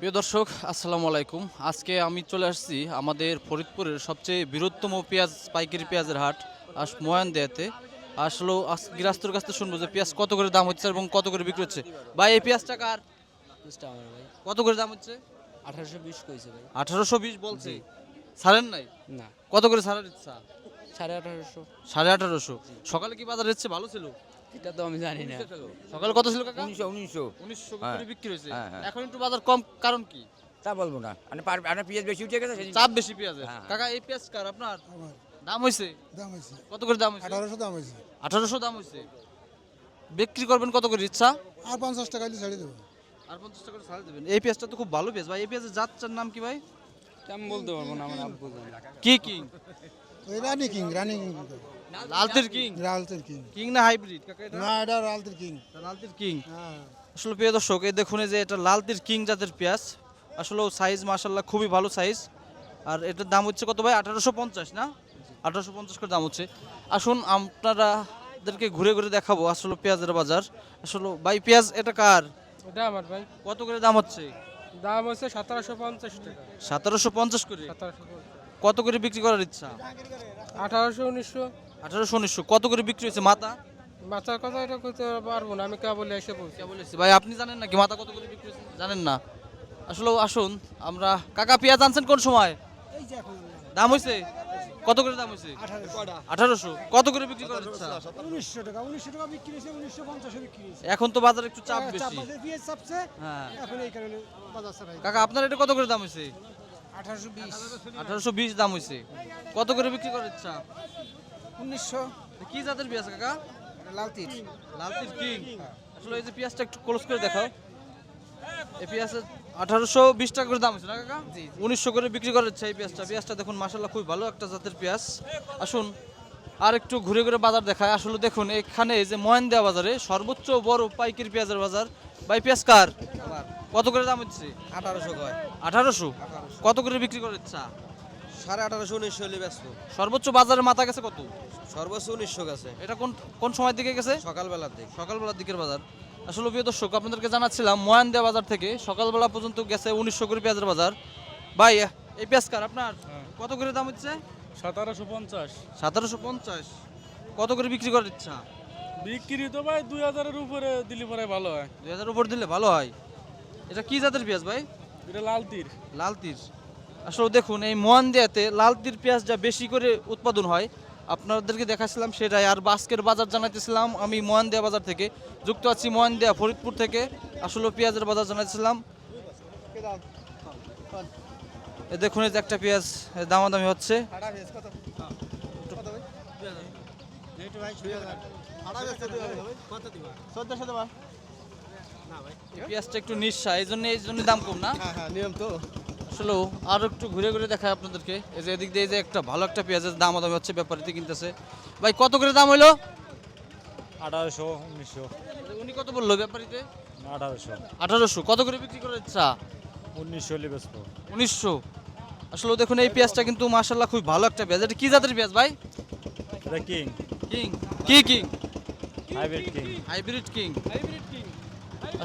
প্রিয় দর্শক আসসালামু আলাইকুম। আজকে আমি চলে আসছি আমাদের ফরিদপুরের সবচেয়ে বৃহত্তম পেঁয়াজ পাইকারি পেঁয়াজের হাট আস ময়ান দেয়াতে। আসলে আজ গৃহস্থর কাছ থেকে শুনব যে পেঁয়াজ কত করে দাম হচ্ছে এবং কত করে বিক্রি হচ্ছে। ভাই এই পেঁয়াজটা কার? ভাই। কত করে দাম হচ্ছে? আঠারোশো বিশ কইছে ভাই। আঠারোশো বিশ বলছে? ছাড়েন নাই? না। কত করে ছাড়ার ইচ্ছা সাড়ে আঠারোশো। সাড়ে আঠারোশো। সকালে কি বাজার হচ্ছে? ভালো ছিল? এটা তো আমি জানি না। সকালে কত ছিল কাকা? উনিশশো উনিশশো। উনিশশো হ্যাঁ। করে বিক্রি হয়েছে। হ্যাঁ, হ্যাঁ। এখন একটু বাজার কম কারণ কি? তা বলব না। মানে আপনার পেঁয়াজ বেশি উঠে গেছে চাপ বেশি পেঁয়াজের। হ্যাঁ। কাকা এই পেঁয়াজ কার? আপনার? দাম হয়েছে? দাম হয়েছে। কত করে দাম হয়েছে? আঠারোশো দাম হয়েছে। আঠারোশো দাম হয়েছে। বিক্রি করবেন কত করে? ইচ্ছা? আর পঞ্চাশ টাকা হলে ছেড়ে দেবো। আর পঞ্চাশ টাকা করে ছাড় দেবেন। এই পেঁয়াজটা তো খুব ভালো পেঁয়াজ ভাই। এই পেঁয়াজের জাতটার নাম কি ভাই? আমি বলতে পারব না আমার আব্বু জানে। কি কিং? রানি কিং রানি কিং। লালতির কিং? রালতের কিং। কিং না হাইব্রিড? কাকা এটা? না এটা কিং। লালতির কিং। হ্যাঁ। আসলে প্রিয় দর্শক এই দেখুন এই যে এটা লালতির কিং জাতের পেঁয়াজ। আসলে সাইজ মাশাল্লাহ খুবই ভালো সাইজ আর এটার দাম হচ্ছে কত ভাই? আঠারোশো পঞ্চাশ না? আঠারোশো পঞ্চাশ করে দাম হচ্ছে। আসুন আপনারাদেরকে ঘুরে ঘুরে দেখাবো আসলে পেঁয়াজের বাজার। আসলে ভাই পেঁয়াজ এটা কার? ওটা আমার ভাই। কত করে দাম হচ্ছে? দাম হচ্ছে সতেরোশো পঞ্চাশ টাকা। সতেরোশো পঞ্চাশ করে? কত করে বিক্রি করার ইচ্ছা? আঠারোশো উনিশশো। আঠারোশো উনিশশো। কত করে বিক্রি হয়েছে মাথা? বাচ্চার কথা এটা করতে পারব না আমি কেবল এসে বলছি কে বলেছি ভাই আপনি জানেন নাকি মাথা কত করে বিক্রি হয়েছে? জানেন না। আসলে আসুন আমরা কাকা পেঁয়াজ আনছেন কোন সময়? দাম হয়েছে কত করে দাম হয়েছে আঠারোশো। কত করে বিক্রি করার ইচ্ছা উনিশশো টাকা উনিশশো টাকা বিক্রি হয়েছে উনিশশো পঞ্চাশে বিক্রি হয়েছে। এখন তো বাজার একটু চাপ বেশি। চাপছে। হ্যাঁ। এখন এই কারণে বাজার চাপ কাকা আপনার এটা কত করে দাম হয়েছে আঠারোশো বিশ। আঠারোশো বিশ দাম হয়েছে কত করে বিক্রি করার ইচ্ছা? উনিশশো কি জাতের পেঁয়াজ কাকা? লালতির লালতির কিং? আসলে এই যে পেঁয়াজটা একটু ক্লোজ করে দেখাও। এই পেঁয়াজের আঠারোশো বিশ টাকা করে দাম হচ্ছে না কাকা? উনিশশো করে বিক্রি করা হচ্ছে এই পেঁয়াজটা। পেঁয়াজটা দেখুন মাসাল্লাহ খুব ভালো একটা জাতের পেঁয়াজ। আসুন আর একটু ঘুরে ঘুরে বাজার দেখায় আসলে দেখুন এখানে যে মহেন্দিয়া বাজারে সর্বোচ্চ বড় পাইকারি পেঁয়াজের বাজার। বাই পেঁয়াজ কার? কত করে দাম হচ্ছে? আঠারোশো কয়। আঠারোশো। কত করে বিক্রি করার ইচ্ছা? সাড়ে আঠারোশো উনিশশো হলে ব্যস্ত। সর্বোচ্চ বাজারের মাথা গেছে কত? সর্বোচ্চ উনিশশো গেছে। এটা কোন কোন সময় দিকে গেছে? সকালবেলার দিক। সকালবেলার দিকের বাজার। আসলে প্রিয় দর্শক আপনাদেরকে জানাচ্ছিলাম ময়ানদিয়া বাজার থেকে সকালবেলা পর্যন্ত গেছে উনিশশো করে পেঁয়াজের বাজার। ভাই এই পেঁয়াজ কার আপনার? কত করে দাম হচ্ছে? সতেরোশো পঞ্চাশ। সতেরোশো পঞ্চাশ। কত করে বিক্রি করার ইচ্ছা? বিক্রি তো ভাই দুই হাজারের উপরে দিলে পরে ভালো হয়। দুই হাজার উপর দিলে ভালো হয়। এটা কি জাতের পেঁয়াজ ভাই? এটা লাল তীর। লাল তীর। আসলে দেখুন, এই মোয়ানদিয়াতে লাল তীর পেঁয়াজটা বেশি করে উৎপাদন হয়, আপনাদেরকে দেখাচ্ছিলাম সেটাই। আর বাস্কের বাজার জানাইতেছিলাম, আমি মোয়ানদিয়া বাজার থেকে। যুক্ত আছি মোয়ানদিয়া, ফরিদপুর থেকে। আসলে পেঁয়াজের বাজার জানাইছিলাম দেখুন, এই যে একটা পেঁয়াজ দামাদামি হচ্ছে। পেঁয়াজটা একটু নিঃসা এই জন্য এই জন্য দাম কম না? নিয়ম তো। আসলে আরও একটু ঘুরে ঘুরে দেখায় আপনাদেরকে। এই যে এদিক দিয়ে যে একটা ভালো একটা পেঁয়াজের দাম দামি হচ্ছে ব্যাপারীতে কিনতেছে। ভাই কত করে দাম হইল? আঠারোশো উনিশশো। উনি কত বলল ব্যাপারীতে? আঠারোশো। আঠারোশো কত করে বিক্রি করার ইচ্ছা উনিশশো হলে উনিশশো। আসলে দেখুন এই পেঁয়াজটা কিন্তু মাসাল্লাহ খুব ভালো একটা পেঁয়াজ। এটা কি জাতের পেঁয়াজ ভাই? এটা কিং। কিং। কি king? Hybrid king. Hybrid king.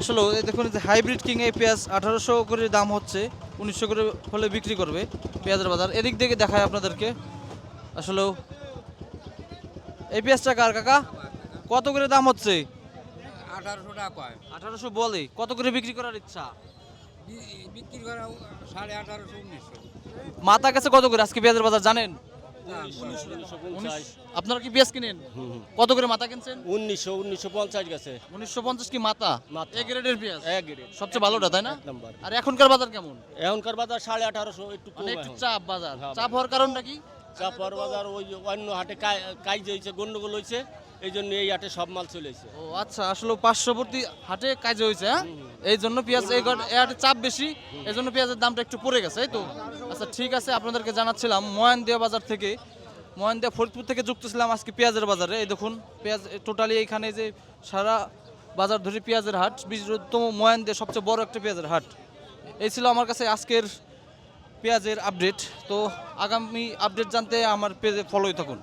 আসলে দেখুন যে হাইব্রিড কিং এই পেঁয়াজ আঠারোশো করে দাম হচ্ছে। উনিশশো করে হলে বিক্রি করবে পেঁয়াজের বাজার। এদিক থেকে দেখায় আপনাদেরকে। আসলেও এই পেঁয়াজটা কার কাকা? কত করে দাম হচ্ছে? আঠারোশো টাকা কয়। আঠারোশো বলে। কত করে বিক্রি করার ইচ্ছা? বিক্রি করা সাড়ে আঠারোশো উনিশশো। মাথা কাছে কত করে? আজকে পেঁয়াজের বাজার জানেন? আপনারা কি পেঁয়াজ কিনেন? কত করে মাথা কিনছেন? উনিশশো উনিশশো পঞ্চাশ গেছে। উনিশশো পঞ্চাশ কি মাথা। এ গ্রেডের পেঁয়াজ? গ্রেড সবচেয়ে ভালোটা তাই না? নাম্বার। আর এখনকার বাজার কেমন? এখনকার বাজার সাড়ে আঠারোশো একটু মানে একটু চাপ বাজার। হ্যাঁ। চাপ হওয়ার কারণটা কি? চাপার বাজার ওই অন্য হাটে কাজ হয়েছে গন্ডগোল হয়েছে। এই জন্য এই হাটে সব মাল চলে এসেছে। ও আচ্ছা আসলে পার্শ্ববর্তী হাটে কাজ হয়েছে হ্যাঁ? এই জন্য পেঁয়াজ এই ঘর- এই হাটে চাপ বেশি এই জন্য পেঁয়াজের দামটা একটু পড়ে গেছে এই তো? আচ্ছা ঠিক আছে আপনাদেরকে জানাচ্ছিলাম ময়ানদিয়া বাজার থেকে ময়ানদিয়া ফরিদপুর থেকে যুক্ত ছিলাম আজকে পেঁয়াজের বাজারে এই দেখুন পেঁয়াজ টোটালি এইখানে যে সারা বাজার ধরে পেঁয়াজের হাট বৃহত্তম ময়ানদিয়া সবচেয়ে বড় একটা পেঁয়াজের হাট। এই ছিল আমার কাছে আজকের পেঁয়াজের আপডেট তো আগামী আপডেট জানতে আমার পেজে ফলোই থাকুন।